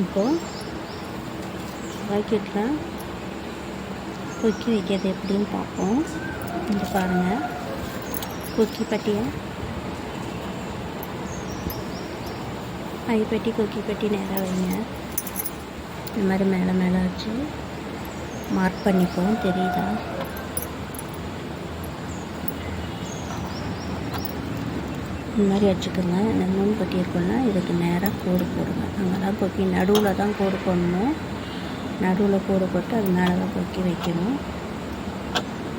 இப்போது பாக்கெட்டில் கொக்கி வைக்கிறது எப்படின்னு பார்ப்போம். இங்கே பாருங்கள் கொக்கி பட்டியை. ஐப்பட்டி கொக்கி பட்டி நேராக வைங்க. இந்த மாதிரி மேலே மேலே வச்சு மார்க் பண்ணிப்போம். தெரியுதா? இந்த மாதிரி வச்சுக்கோங்க. இந்த நூல் பட்டி இதுக்கு நேராக கோடு போடுங்க. அங்கே தான் கொக்கி நடுவில் தான் கோடு போடணும். நடுவில் கோடு போட்டு அது மேலே தான் கொக்கி வைக்கணும்.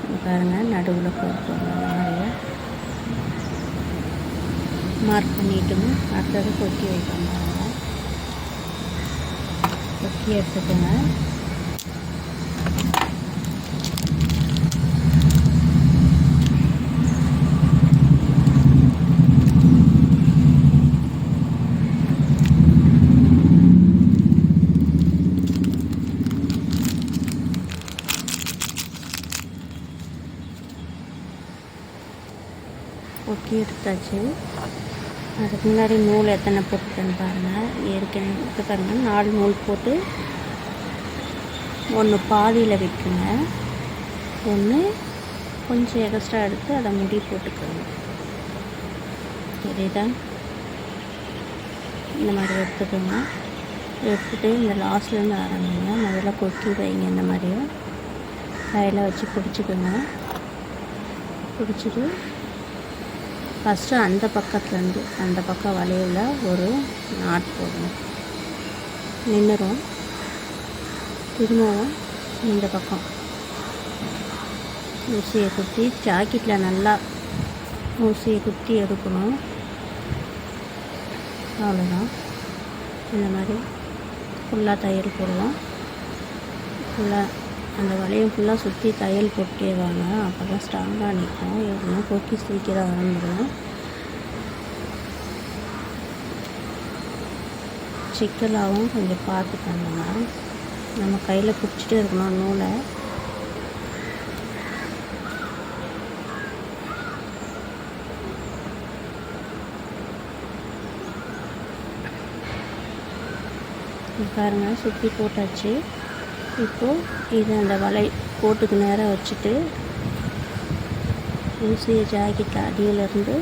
இங்க பாருங்க நடுவில் கோடு போடணும். அந்த மாதிரியே? மார்க் பண்ணிட்டோம். அடுத்தது கொக்கி வைக்கணும். கொக்கி எடுத்துக்கோங்க. ஒட்டி எடுத்தாச்சு. அதுக்கு முன்னாடி நூல் எத்தனை போட்டுருக்கேன்னு பாருங்கள் ஏற்கனவே இப்போ பாருங்கள் நாலு நூல் போட்டு ஒன்று பாதியில் வைக்குங்க. ஒன்று கொஞ்சம் எக்ஸ்ட்ரா எடுத்து அதை முடி போட்டுக்கோங்க. சரிதான்? இந்த மாதிரி எடுத்துக்கோங்க. எடுத்துகிட்டு இந்த லாஸ்ட்லேருந்து ஆரம்பிங்க. முதல்ல கொக்கி வைங்க இந்த மாதிரியும் கையில் வச்சு பிடிச்சிக்கோங்க. பிடிச்சிட்டு ஃபஸ்ட்டு அந்த பக்கத்துலேருந்து அந்த பக்கம் வளைவில் ஒரு நாட் போடணும். நின்றுரும் திரும்பவும் இந்த பக்கம். ஊசியை குத்தி ஜாக்கெட்டில் நல்லா ஊசியை குத்தி எடுக்கணும். அவ்வளோதான் இந்த மாதிரி ஃபுல்லாக தையல் போடுவோம் ஃபுல்லாக அந்த வளையம் ஃபுல்லாக சுற்றி தையல் போட்டுவாங்க அப்போ தான் ஸ்ட்ராங்காக நிற்கும் எப்படின்னா கொக்கி சீக்கிரம் வந்துடும் சிக்கலாகவும் கொஞ்சம் பார்த்து பண்ணுங்க. நம்ம கையில் பிடிச்சிட்டே இருக்கணும் நூலை. பாருங்கள் பாருங்க சுற்றி போட்டாச்சு. இப்போது இதை அந்த வலை கோட்டுக்கு நேராக வச்சுட்டு ஊசியை ஜாக்கெட் அடியிலேருந்து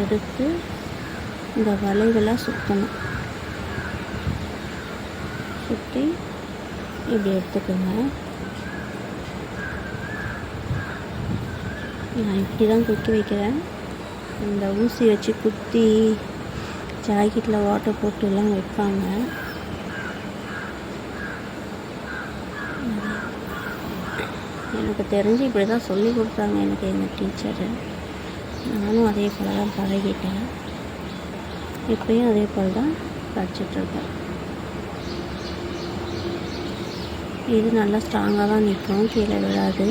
எடுத்து இந்த வளைவெல்லாம் சுற்றணும் சுற்றி இப்படி எடுத்துக்கோங்க. நான் இப்படி தான் குத்தி வைக்கிறேன். இந்த ஊசி வச்சு குத்தி ஜாக்கெட்டில் வாட்டர் போட்டுலாம் வைப்பாங்க. எனக்கு தெரிஞ்சு இப்படி தான் சொல்லி கொடுத்தாங்க எனக்கு எங்கள் டீச்சரு. நானும் அதே போல் தான் பழகிட்டேன். இப்பயும் அதே போல் தான் படிச்சிட்ருக்கேன். இது நல்லா ஸ்ட்ராங்காக தான் நிற்கும் கீழே விழாது.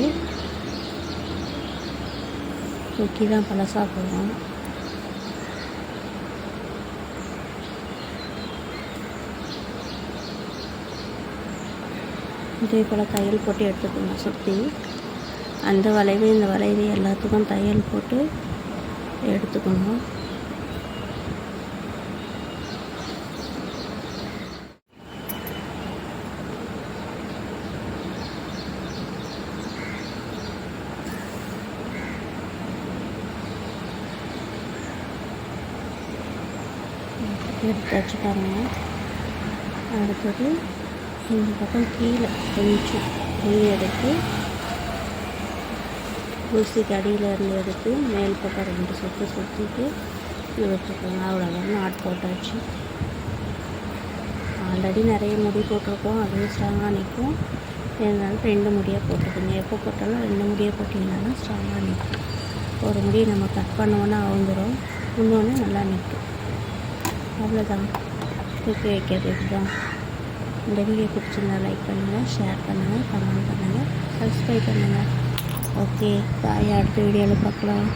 தூக்கி தான் பழசாக போகும் இதே போல் தையல் போட்டு எடுத்துக்கணும் சுற்றி அந்த வளைவு இந்த வளைவு எல்லாத்துக்கும் தையல் போட்டு எடுத்துக்கணும் எடுத்து பாருங்க அடுத்தது இந்த பக்கம் கீழே கொஞ்சம் துணி எடுத்து ஊசிக்கு அடியில் இருந்து எடுத்து மேல் பக்கம் ரெண்டு சுற்று சுற்றிட்டு விட்டுருக்கோங்க அவ்வளோதான் நாட் போட்டாச்சு. ஆல்ரெடி நிறைய முடி போட்டிருக்கோம். அதுவும் ஸ்ட்ராங்காக நிற்கும் இருந்தாலும் ரெண்டு முடியாக போட்டுக்கோங்க எப்போ போட்டாலும் ரெண்டு முடியாக போட்டிங்கன்னா ஸ்ட்ராங்காக நிற்கும் ஒரு முடி நம்ம கட் பண்ணோன்னா அவுந்துடும் இன்னொன்று நல்லா நிற்கும் அவ்வளோதான் தூக்கி வைக்கிறது இதுதான். இந்த வீடியோ பிடிச்சிருந்தா லைக் பண்ணுங்கள் ஷேர் பண்ணுங்கள் கமெண்ட் பண்ணுங்கள் சப்ஸ்கிரைப் பண்ணுங்கள் ஓகே பாய் அடுத்த வீடியோவில் பார்க்கலாம்.